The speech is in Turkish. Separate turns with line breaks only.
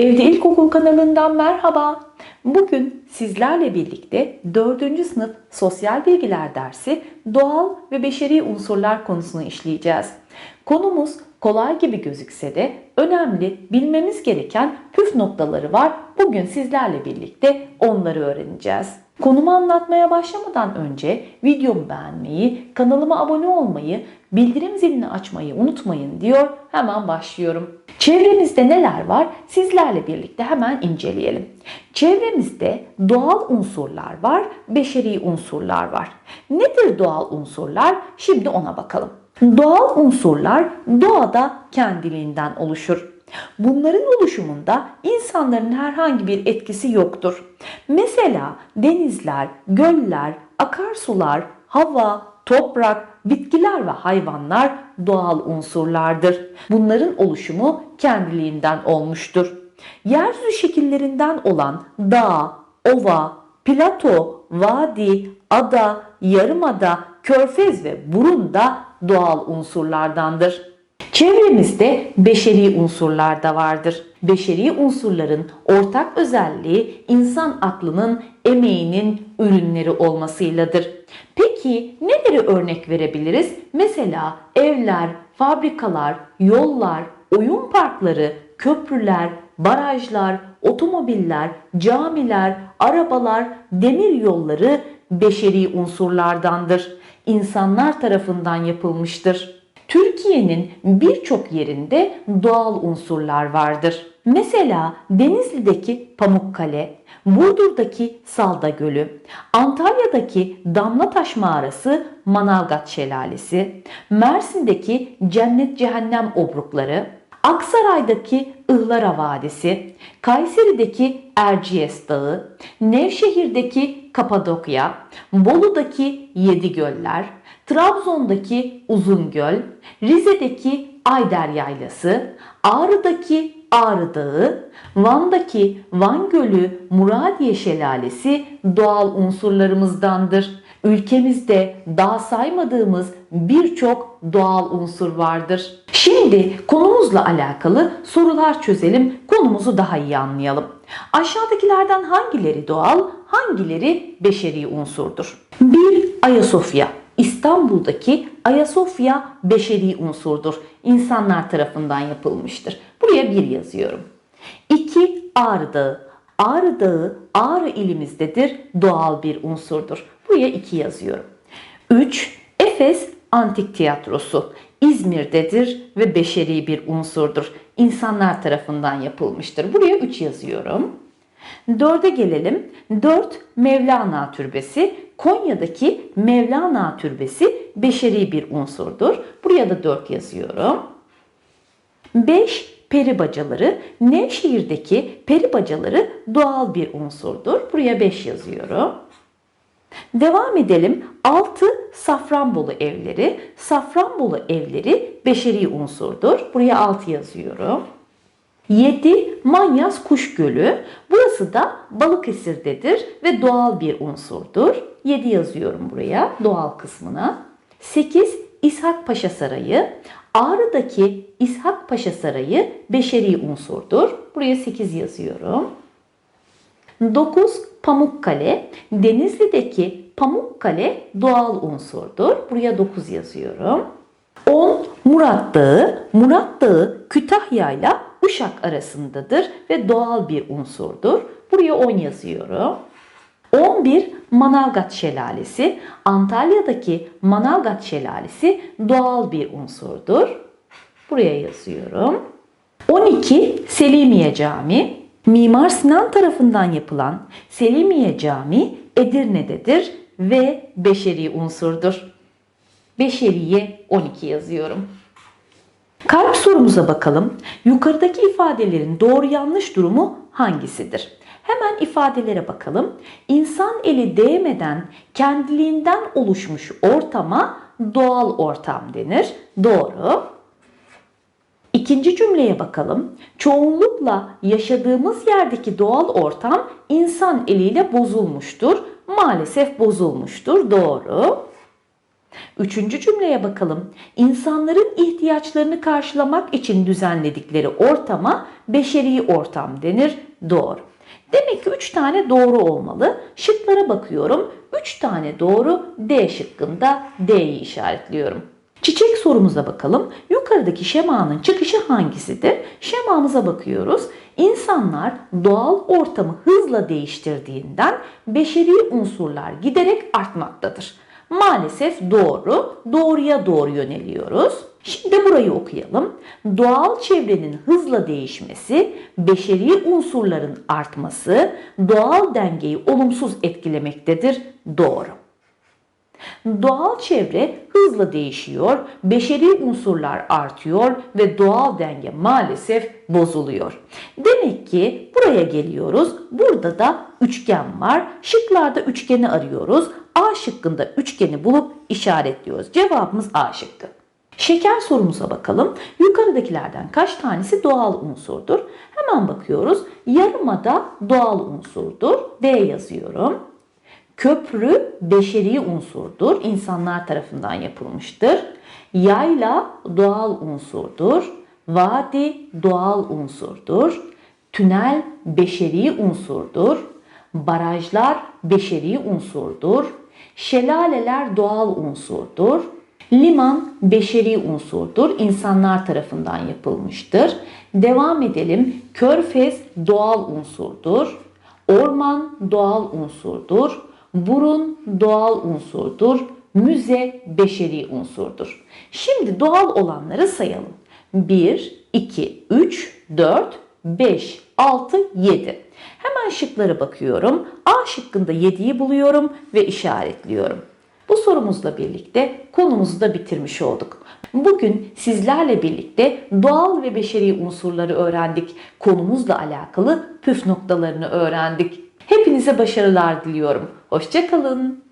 Evde İlkokul kanalından merhaba. Bugün sizlerle birlikte 4. sınıf sosyal bilgiler dersi doğal ve beşeri unsurlar konusunu işleyeceğiz. Konumuz kolay gibi gözükse de önemli bilmemiz gereken püf noktaları var. Bugün sizlerle birlikte onları öğreneceğiz. Konumu anlatmaya başlamadan önce videomu beğenmeyi, kanalıma abone olmayı, bildirim zilini açmayı unutmayın diyor. Hemen başlıyorum. Çevremizde neler var? Sizlerle birlikte hemen inceleyelim. Çevremizde doğal unsurlar var, beşeri unsurlar var. Nedir doğal unsurlar? Şimdi ona bakalım. Doğal unsurlar doğada kendiliğinden oluşur. Bunların oluşumunda insanların herhangi bir etkisi yoktur. Mesela denizler, göller, akarsular, hava, toprak, bitkiler ve hayvanlar doğal unsurlardır. Bunların oluşumu kendiliğinden olmuştur. Yeryüzü şekillerinden olan dağ, ova, plato, vadi, ada, yarımada, körfez ve burun da doğal unsurlardandır. Çevremizde beşeri unsurlar da vardır. Beşeri unsurların ortak özelliği insan aklının emeğinin ürünleri olmasıyladır. Peki neleri örnek verebiliriz? Mesela evler, fabrikalar, yollar, oyun parkları, köprüler, barajlar, otomobiller, camiler, arabalar, demir yolları beşeri unsurlardandır. İnsanlar tarafından yapılmıştır. Türkiye'nin birçok yerinde doğal unsurlar vardır. Mesela Denizli'deki Pamukkale, Burdur'daki Salda Gölü, Antalya'daki Damlataş Mağarası, Manavgat Şelalesi, Mersin'deki Cennet Cehennem Obrukları, Aksaray'daki Ihlara Vadisi, Kayseri'deki Erciyes Dağı, Nevşehir'deki Kapadokya, Bolu'daki Yedi Göller, Trabzon'daki Uzungöl, Rize'deki Ayder Yaylası, Ağrı'daki Ağrı Dağı, Van'daki Van Gölü, Muradiye Şelalesi doğal unsurlarımızdandır. Ülkemizde daha saymadığımız birçok doğal unsur vardır. Şimdi konumuzla alakalı sorular çözelim, konumuzu daha iyi anlayalım. Aşağıdakilerden hangileri doğal, hangileri beşeri unsurdur? 1. Ayasofya İstanbul'daki Ayasofya beşeri unsurdur. İnsanlar tarafından yapılmıştır. Buraya bir yazıyorum. 2. Ağrı Dağı. Ağrı Dağı Ağrı ilimizdedir. Doğal bir unsurdur. Buraya 2 yazıyorum. 3. Efes Antik Tiyatrosu. İzmir'dedir ve beşeri bir unsurdur. İnsanlar tarafından yapılmıştır. Buraya 3 yazıyorum. 4'e gelelim. 4 Mevlana Türbesi. Konya'daki Mevlana Türbesi beşeri bir unsurdur. Buraya da 4 yazıyorum. 5 peri bacaları. Nevşehir'deki peri bacaları doğal bir unsurdur. Buraya 5 yazıyorum. Devam edelim. 6 Safranbolu evleri. Safranbolu evleri beşeri unsurdur. Buraya 6 yazıyorum. 7 Manyas Kuş Gölü. Burası da Balıkesir'dedir ve doğal bir unsurdur. 7 yazıyorum buraya doğal kısmına. 8 İshak Paşa Sarayı. Ağrı'daki İshak Paşa Sarayı beşeri unsurdur. Buraya 8 yazıyorum. 9 Pamukkale. Denizli'deki Pamukkale doğal unsurdur. Buraya 9 yazıyorum. 10 Murat Dağı. Murat Dağı Kütahya ile Uşak arasındadır ve doğal bir unsurdur. Buraya 10 yazıyorum. 11 Manavgat Şelalesi. Antalya'daki Manavgat Şelalesi doğal bir unsurdur. Buraya yazıyorum. 12 Selimiye Camii. Mimar Sinan tarafından yapılan Selimiye Camii Edirne'dedir ve beşeri unsurdur. Beşeriye 12 yazıyorum. Kalp sorumuza bakalım. Yukarıdaki ifadelerin doğru yanlış durumu hangisidir? Hemen ifadelere bakalım. İnsan eli değmeden kendiliğinden oluşmuş ortama doğal ortam denir. Doğru. İkinci cümleye bakalım. Çoğunlukla yaşadığımız yerdeki doğal ortam insan eliyle bozulmuştur. Maalesef bozulmuştur. Doğru. Üçüncü cümleye bakalım. İnsanların ihtiyaçlarını karşılamak için düzenledikleri ortama beşeri ortam denir. Doğru. Demek ki 3 tane doğru olmalı. Şıklara bakıyorum. 3 tane doğru D şıkkında D'yi işaretliyorum. Çiçek sorumuza bakalım. Yukarıdaki şemanın çıkışı hangisidir? Şemamıza bakıyoruz. İnsanlar doğal ortamı hızla değiştirdiğinden beşeri unsurlar giderek artmaktadır. Maalesef doğru, doğruya doğru yöneliyoruz. Şimdi burayı okuyalım. Doğal çevrenin hızla değişmesi, beşeri unsurların artması doğal dengeyi olumsuz etkilemektedir. Doğru. Doğal çevre hızla değişiyor, beşeri unsurlar artıyor ve doğal denge maalesef bozuluyor. Demek ki buraya geliyoruz. Burada da üçgen var. Şıklarda üçgeni arıyoruz. A şıkkında üçgeni bulup işaretliyoruz. Cevabımız A şıkkı. Şeker sorumuza bakalım. Yukarıdakilerden kaç tanesi doğal unsurdur? Hemen bakıyoruz. Yarımada doğal unsurdur. D yazıyorum. Köprü beşeri unsurdur. İnsanlar tarafından yapılmıştır. Yayla doğal unsurdur. Vadi doğal unsurdur. Tünel beşeri unsurdur. Barajlar beşeri unsurdur. Şelaleler doğal unsurdur. Liman beşeri unsurdur. İnsanlar tarafından yapılmıştır. Devam edelim. Körfez doğal unsurdur. Orman doğal unsurdur. Burun doğal unsurdur. Müze beşeri unsurdur. Şimdi doğal olanları sayalım. 1, 2, 3, 4, 5, 6, 7. Hemen şıklara bakıyorum. A şıkkında 7'yi buluyorum ve işaretliyorum. Bu sorumuzla birlikte konumuzu da bitirmiş olduk. Bugün sizlerle birlikte doğal ve beşeri unsurları öğrendik. Konumuzla alakalı püf noktalarını öğrendik. Hepinize başarılar diliyorum. Hoşçakalın.